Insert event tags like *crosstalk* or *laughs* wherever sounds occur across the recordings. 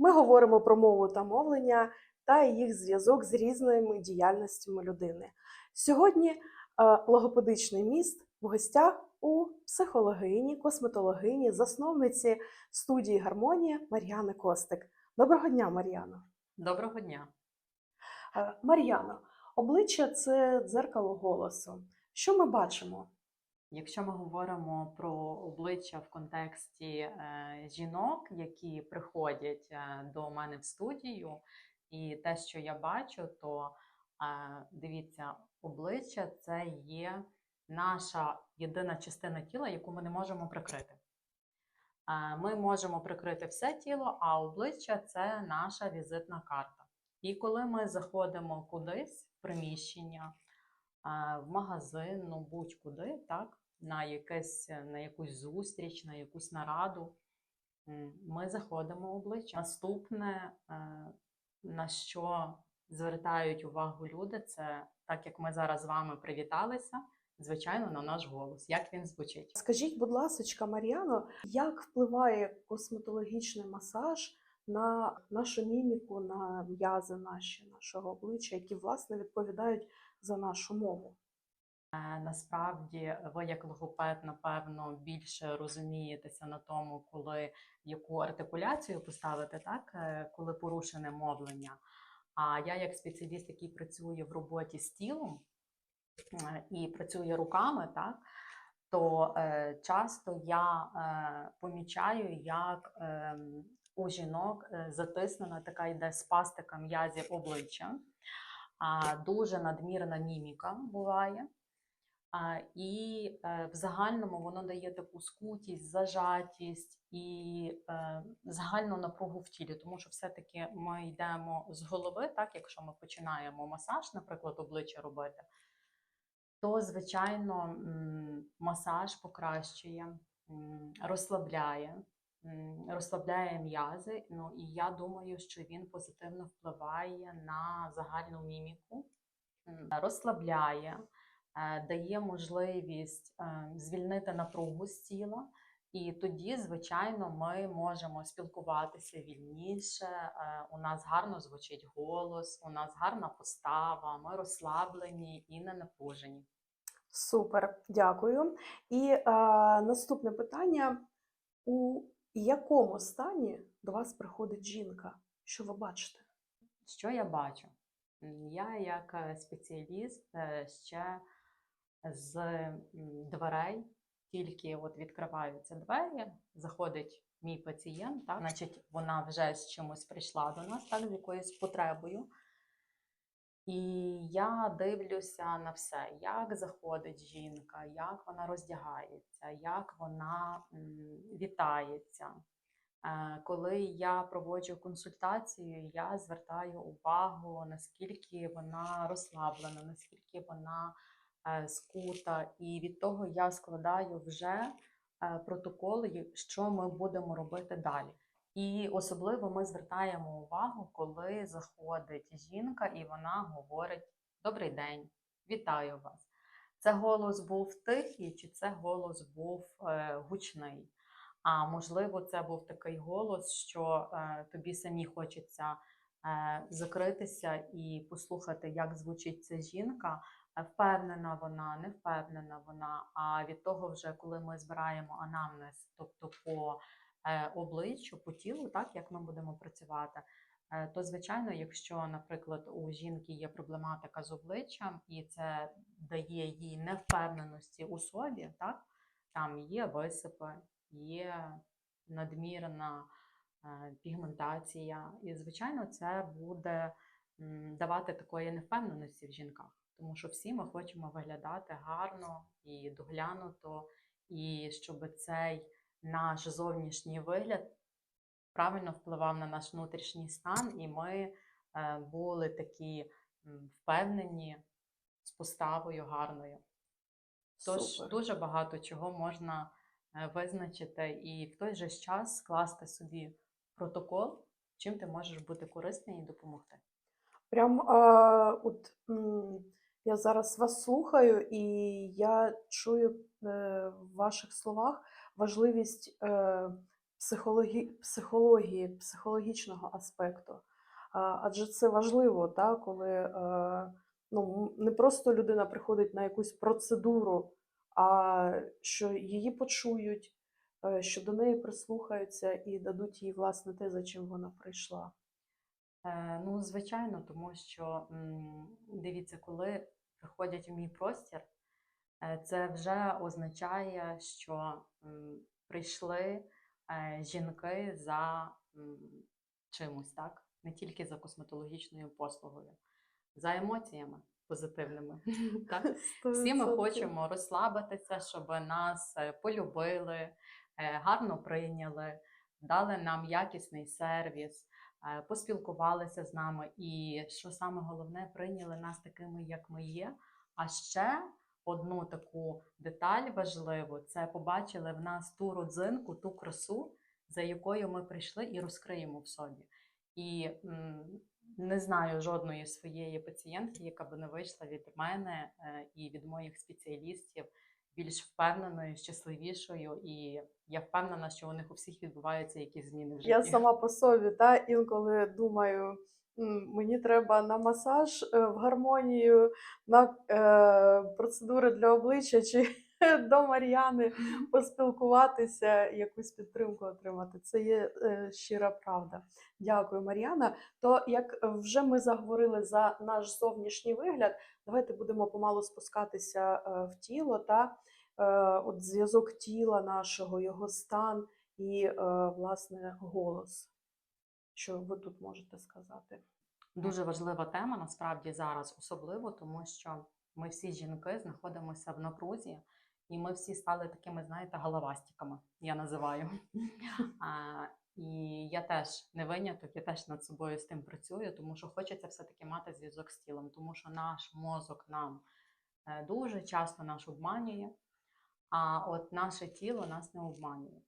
Ми говоримо про мову та мовлення та їх зв'язок з різними діяльностями людини. Сьогодні е, логопедичний міст в гостях у психологині, косметологині, засновниці студії Гармонія Мар'яни Костик. Доброго дня, Мар'яно. Доброго дня. Е, Мар'яно, обличчя це дзеркало голосу. Що ми бачимо? Якщо ми говоримо про обличчя в контексті е, жінок, які приходять е, до мене в студію, і те, що я бачу, то е, дивіться, обличчя це є наша єдина частина тіла, яку ми не можемо прикрити. Ми можемо прикрити все тіло, а обличчя це наша візитна карта. І коли ми заходимо кудись в приміщення, в магазин, ну будь-куди, так, на, якесь, на якусь зустріч, на якусь нараду, ми заходимо обличчя. Наступне, е, на що звертають увагу люди, це так як ми зараз з вами привіталися, звичайно, на наш голос, як він звучить. Скажіть, будь ласка, Мар'яно, як впливає косметологічний масаж на нашу міміку, на м'язи наші, нашого обличчя, які власне відповідають за нашу мову? Е, Насправді, ви як логопед, напевно, більше розумієтеся на тому, коли яку артикуляцію поставити, так е, коли порушене мовлення. А я, як спеціаліст, який працює в роботі з тілом е, і працює руками, так то часто я помічаю, як е, у жінок затиснена така йде спастика м'язів обличчя, а дуже надмірна міміка буває. І е, в загальному воно дає таку скутість, зажатість і е, загальну напругу в тілі, тому що все-таки ми йдемо з голови, так якщо ми починаємо масаж, наприклад, обличчя робити, то звичайно масаж покращує, розслабляє, розслабляє м'язи. Ну і я думаю, що він позитивно впливає на загальну міміку, розслабляє е, дає можливість е, звільнити напругу з тіла, і тоді, звичайно, ми можемо спілкуватися вільніше. е, У нас гарно звучить голос, у нас гарна постава, ми розслаблені і не напружені. Супер, дякую. І е, наступне питання: у якому стані до вас приходить жінка? Що ви бачите? Що я бачу? Я, як е, спеціаліст, е, ще з дверей, тільки от відкриваються двері, заходить мій пацієнт, так, значить, вона вже з чимось прийшла до нас, так, з якоюсь потребою. І я дивлюся на все, як заходить жінка, як вона роздягається, як вона вітається. Е, Коли я проводжу консультацію, я звертаю увагу, наскільки вона розслаблена, наскільки вона е, скута, і від того я складаю вже е, протоколи, що ми будемо робити далі. І особливо ми звертаємо увагу, коли заходить жінка і вона говорить Добрий день, вітаю вас. Це голос був тихий, чи це голос був е, гучний? А можливо, це був такий голос, що е, тобі самі хочеться е, закритися і послухати, як звучить ця жінка. Впевнена вона, не впевнена вона. А від того, вже коли ми збираємо анамнез, тобто по обличчю, по тілу, так як ми будемо працювати, е, то звичайно, якщо, наприклад, у жінки є проблематика з обличчям, і це дає їй невпевненості у собі, так там є висипи, є надмірна е, пігментація, і звичайно, це буде давати такої невпевненості в жінках, тому що всі ми хочемо виглядати гарно і доглянуто, і щоб цей наш зовнішній вигляд правильно впливав на наш внутрішній стан, і ми е, були такі впевнені з поставою гарною. Тож Супер. дуже багато чого можна е, визначити і в той же час скласти собі протокол, чим ти можеш бути корисний і допомогти. Прям а, от я зараз вас слухаю, і я чую е, в ваших словах важливість е, психологі... психології, психологічного аспекту. Адже це важливо, та, коли е, ну, не просто людина приходить на якусь процедуру, а що її почують, е, що до неї прислухаються і дадуть їй власне те, за чим вона прийшла. Е, Ну, звичайно, тому що дивіться, коли приходять у мій простір, це вже означає, що прийшли е, жінки за чимось, так? Не тільки за косметологічною послугою, за емоціями позитивними. *laughs* Так? Всі ми хочемо розслабитися, щоб нас е, полюбили, е, гарно прийняли, дали нам якісний сервіс, е, поспілкувалися з нами. І що саме головне, прийняли нас такими, як ми є. А ще одну таку деталь важливу це побачили в нас ту родзинку, ту красу, за якою ми прийшли і розкриємо в собі. І не знаю жодної своєї пацієнтки, яка би не вийшла від мене е, і від моїх спеціалістів більш впевненою, щасливішою. І я впевнена, що у них у всіх відбуваються якісь зміни в житті. Я сама по собі, та інколи думаю, «М, мені треба на масаж е, в гармонію, на е, процедури для обличчя чи *laughs* до Мар'яни поспілкуватися, якусь підтримку отримати. Це є е, щира правда. Дякую, Мар'яна. То як вже ми заговорили за наш зовнішній вигляд, давайте будемо помалу спускатися е, в тіло та е, от зв'язок тіла нашого, його стан і, е, власне, голос. Що ви тут можете сказати? Дуже важлива тема насправді зараз, особливо тому, що ми всі жінки знаходимося в напрузі, і ми всі стали такими, знаєте, головастиками, я називаю. *laughs* А, і я теж не виняток, я теж над собою з тим працюю, тому що хочеться все-таки мати зв'язок з тілом, тому що наш мозок нам е, дуже часто нас обманює, а от наше тіло нас не обманює.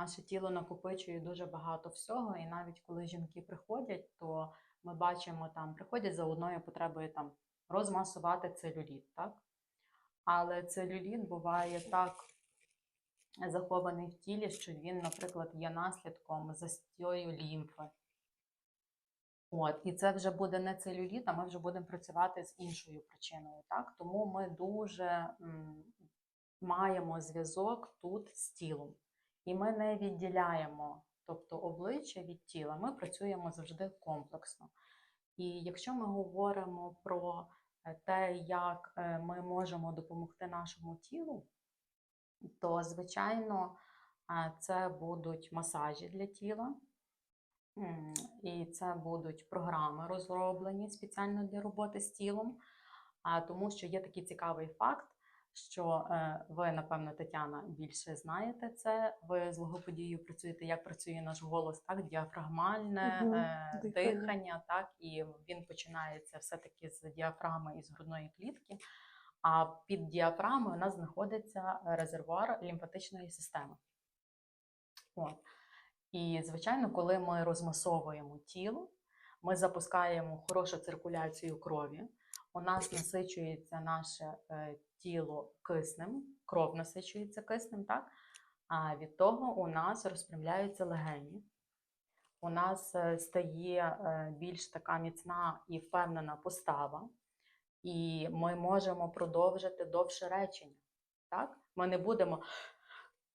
Наше тіло накопичує дуже багато всього, і навіть коли жінки приходять, то ми бачимо там, приходять за одною потребою там розмасувати целюліт, так? Але целюліт буває так захований в тілі, що він, наприклад, є наслідком застою лімфи. От, і це вже буде не целюліт, а ми вже будемо працювати з іншою причиною. Так? Тому ми дуже м, маємо зв'язок тут з тілом. І ми не відділяємо тобто обличчя від тіла, ми працюємо завжди комплексно. І якщо ми говоримо про е, те, як е, ми можемо допомогти нашому тілу, то, звичайно, е, це будуть масажі для тіла, і це будуть програми розроблені спеціально для роботи з тілом. Тому що є такий цікавий факт, що е, ви, напевно, Тетяна, більше знаєте це. Ви з логоподією працюєте, як працює наш голос, так, діафрагмальне дихання. дихання, так, і він починається все-таки з діафрагми і з грудної клітки. А під діафрагмою у нас знаходиться резервуар лімфатичної системи. От. І, звичайно, коли ми розмасовуємо тіло, ми запускаємо хорошу циркуляцію крові, у нас насичується наше е, тіло киснем, кров насичується киснем, так? А від того у нас розпрямляються легені. У нас е, стає е, більш така міцна і впевнена постава, і ми можемо продовжити довше речення. Так? Ми не будемо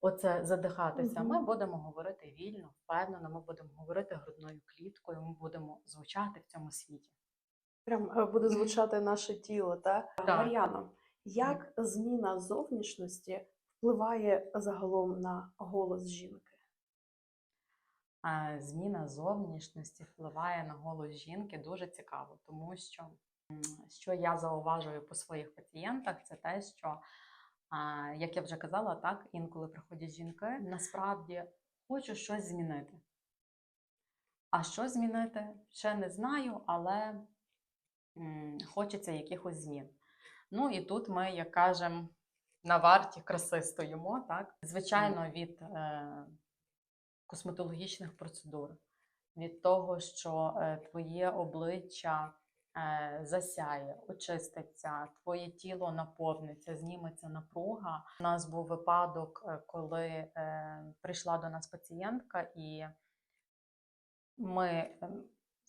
оце задихатися. Ми будемо говорити вільно, впевнено, ми будемо говорити грудною кліткою, ми будемо звучати в цьому світі. Прям е, буде звучати наше тіло, та Так. Мар'яно, як зміна зовнішності впливає загалом на голос жінки? Зміна зовнішності впливає на голос жінки дуже цікаво, тому що що я зауважую по своїх пацієнтах, це те, що, як я вже казала, так інколи приходять жінки, насправді хочу щось змінити. А що змінити, ще не знаю, але хочеться якихось змін. Ну і тут ми, як кажемо, на варті краси стоїмо, так? Звичайно, від е, косметологічних процедур, від того, що е, твоє обличчя е, засяє, очиститься, твоє тіло наповниться, зніметься напруга. У нас був випадок, е, коли е, прийшла до нас пацієнтка, і ми е,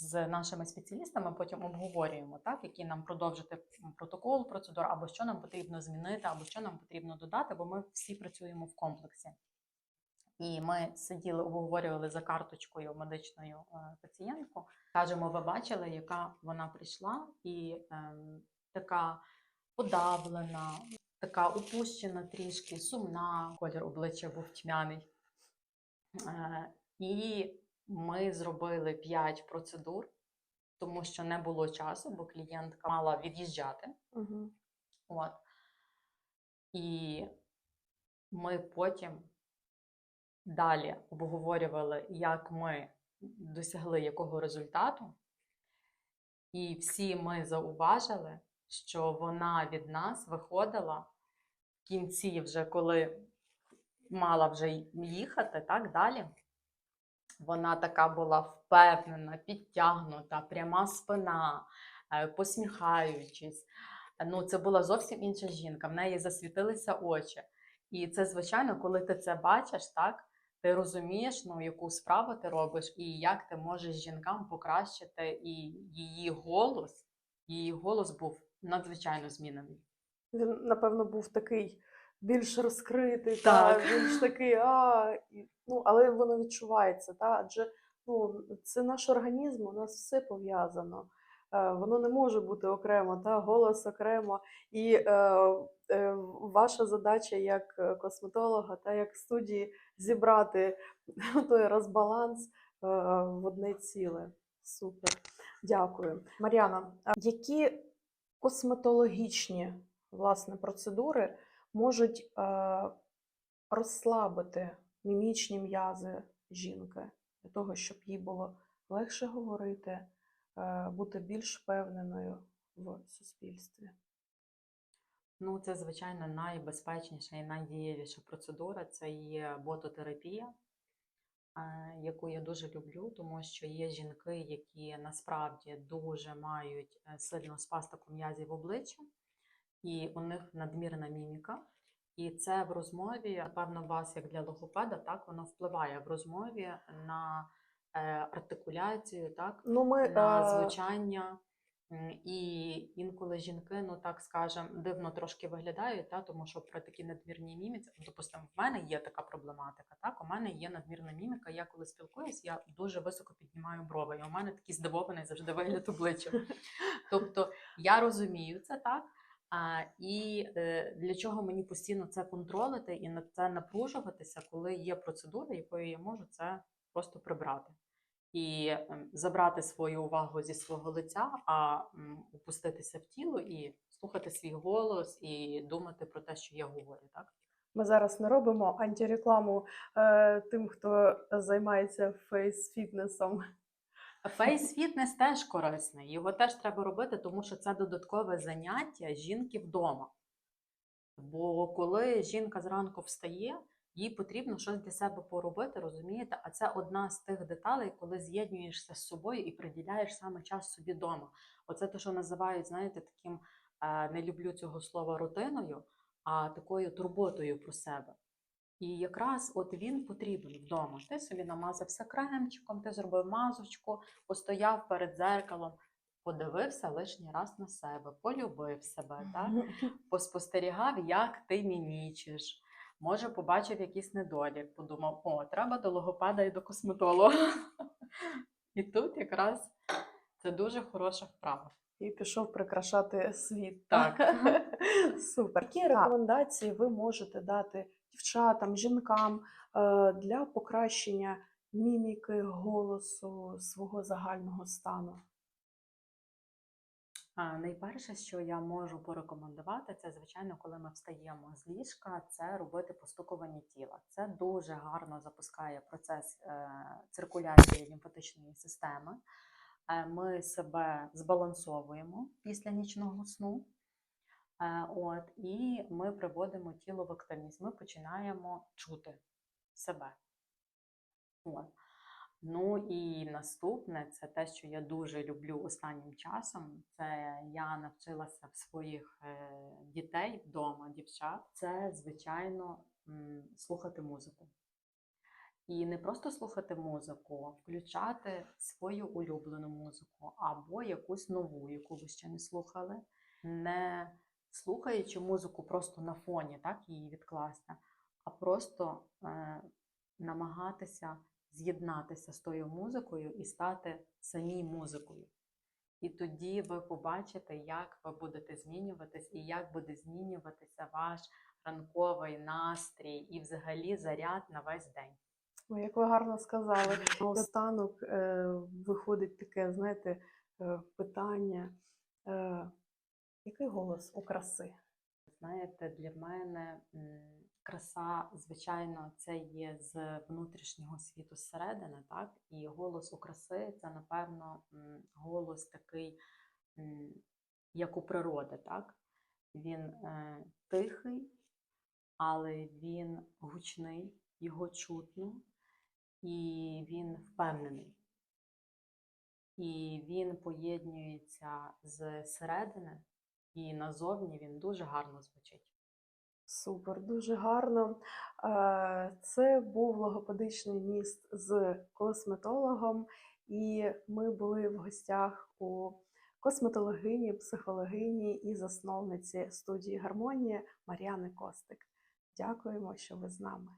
з нашими спеціалістами потім обговорюємо, так, який нам продовжити протокол, процедур, або що нам потрібно змінити, або що нам потрібно додати, бо ми всі працюємо в комплексі. І ми сиділи, обговорювали за карточкою медичною е, пацієнтку. Кажемо, ви бачили, яка вона прийшла, і ем, така подавлена, така опущена трішки, сумна, колір обличчя був тьмяний. Е, і ми зробили 5 процедур, тому що не було часу, бо клієнтка мала від'їжджати. Угу. От. І ми потім далі обговорювали, як ми досягли якого результату. І всі ми зауважили, що вона від нас виходила в кінці, вже коли мала вже їхати, так далі. Вона така була впевнена, підтягнута, пряма спина, е, посміхаючись. Ну, це була зовсім інша жінка, в неї засвітилися очі. І це, звичайно, коли ти це бачиш, так, ти розумієш, ну, яку справу ти робиш, і як ти можеш жінкам покращити і її голос, її голос був надзвичайно змінений. Він, напевно, був такий більш розкритий, Так. Та, більш такий, а, і, ну, але воно відчувається, та, адже ну, це наш організм, у нас все пов'язано. Е, Воно не може бути окремо, та, голос окремо. І е, е, ваша задача як е, косметолога та як студії зібрати *laughs* той розбаланс е, в одне ціле. Супер. Дякую. Мар'яна, які косметологічні власне, процедури можуть е, розслабити мімічні м'язи жінки для того, щоб їй було легше говорити, е, бути більш впевненою в суспільстві. Ну, це, звичайно, найбезпечніша і найдієвіша процедура це є бототерапія, е, яку я дуже люблю, тому що є жінки, які насправді дуже мають сильну спастику м'язів обличчя, і у них надмірна міміка. І це в розмові, напевно, вас, як для логопеда, так воно впливає в розмові на е, артикуляцію, так, Ну, ми, на е, звучання. І інколи жінки, ну так скажем, дивно трошки виглядають, та, тому що при такій надмірній міміці, ну, допустимо, в мене є така проблематика. Так, у мене є надмірна міміка. Я коли спілкуюсь, я дуже високо піднімаю брови. І у мене такий здивований завжди вигляд обличчя. Тобто я розумію це так. А, і е, для чого мені постійно це контролити і на це напружуватися, коли є процедура, якою я можу це просто прибрати і ем, забрати свою увагу зі свого лиця, а м, опуститися в тіло і слухати свій голос і думати про те, що я говорю. Так ми зараз не робимо антирекламу е, тим, хто займається фейс-фітнесом. Фейс-фітнес теж корисний. Його теж треба робити, тому що це додаткове заняття жінки вдома. Бо коли жінка зранку встає, їй потрібно щось для себе поробити, розумієте? А це одна з тих деталей, коли з'єднуєшся з собою і приділяєш саме час собі вдома. Оце те, що називають, знаєте, таким е, не люблю цього слова рутиною, а такою турботою про себе. І якраз от він потрібен вдома. Ти собі намазався кремчиком, ти зробив мазочку, постояв перед зеркалом, подивився лишній раз на себе, полюбив себе, так? *laughs* поспостерігав, як ти мімічиш. Може, побачив якийсь недолік, подумав, о, треба до логопеда і до косметолога. І тут якраз це дуже хороша вправа. І пішов прикрашати світ. Так. *laughs* Супер. Які рекомендації ви можете дати дівчатам, жінкам е, для покращення міміки, голосу, свого загального стану? Найперше, що я можу порекомендувати, це звичайно, коли ми встаємо з ліжка, це робити постукування тіла. Це дуже гарно запускає процес е, циркуляції лімфатичної системи. Е, Ми себе збалансовуємо після нічного сну. Е, От, і ми приводимо тіло в активність. Ми починаємо чути себе. От. Ну і наступне це те, що я дуже люблю останнім часом. Це я навчилася в своїх е, дітей вдома, дівчат. Це звичайно слухати музику. І не просто слухати музику, а включати свою улюблену музику або якусь нову, яку ви ще не слухали, не слухаючи музику просто на фоні, так її відкласти, а просто е, намагатися з'єднатися з тою музикою і стати самій музикою. І тоді ви побачите, як ви будете змінюватись і як буде змінюватися ваш ранковий настрій і взагалі заряд на весь день. Ой, як ви гарно сказали. Останок е, виходить таке, знаєте, е, питання. Е, який голос у краси? Знаєте, для мене краса, звичайно, це є з внутрішнього світу зсередини, так? І голос у краси це, напевно, голос такий, як у природи, так? Він е, тихий, але він гучний, його чутно, і він впевнений. І він поєднується з середини, і назовні він дуже гарно звучить. Супер, дуже гарно. Е, Це був логопедичний міст з косметологом, і ми були в гостях у косметологині, психологині і засновниці студії Гармонія Мар'яни Костик. Дякуємо, що ви з нами.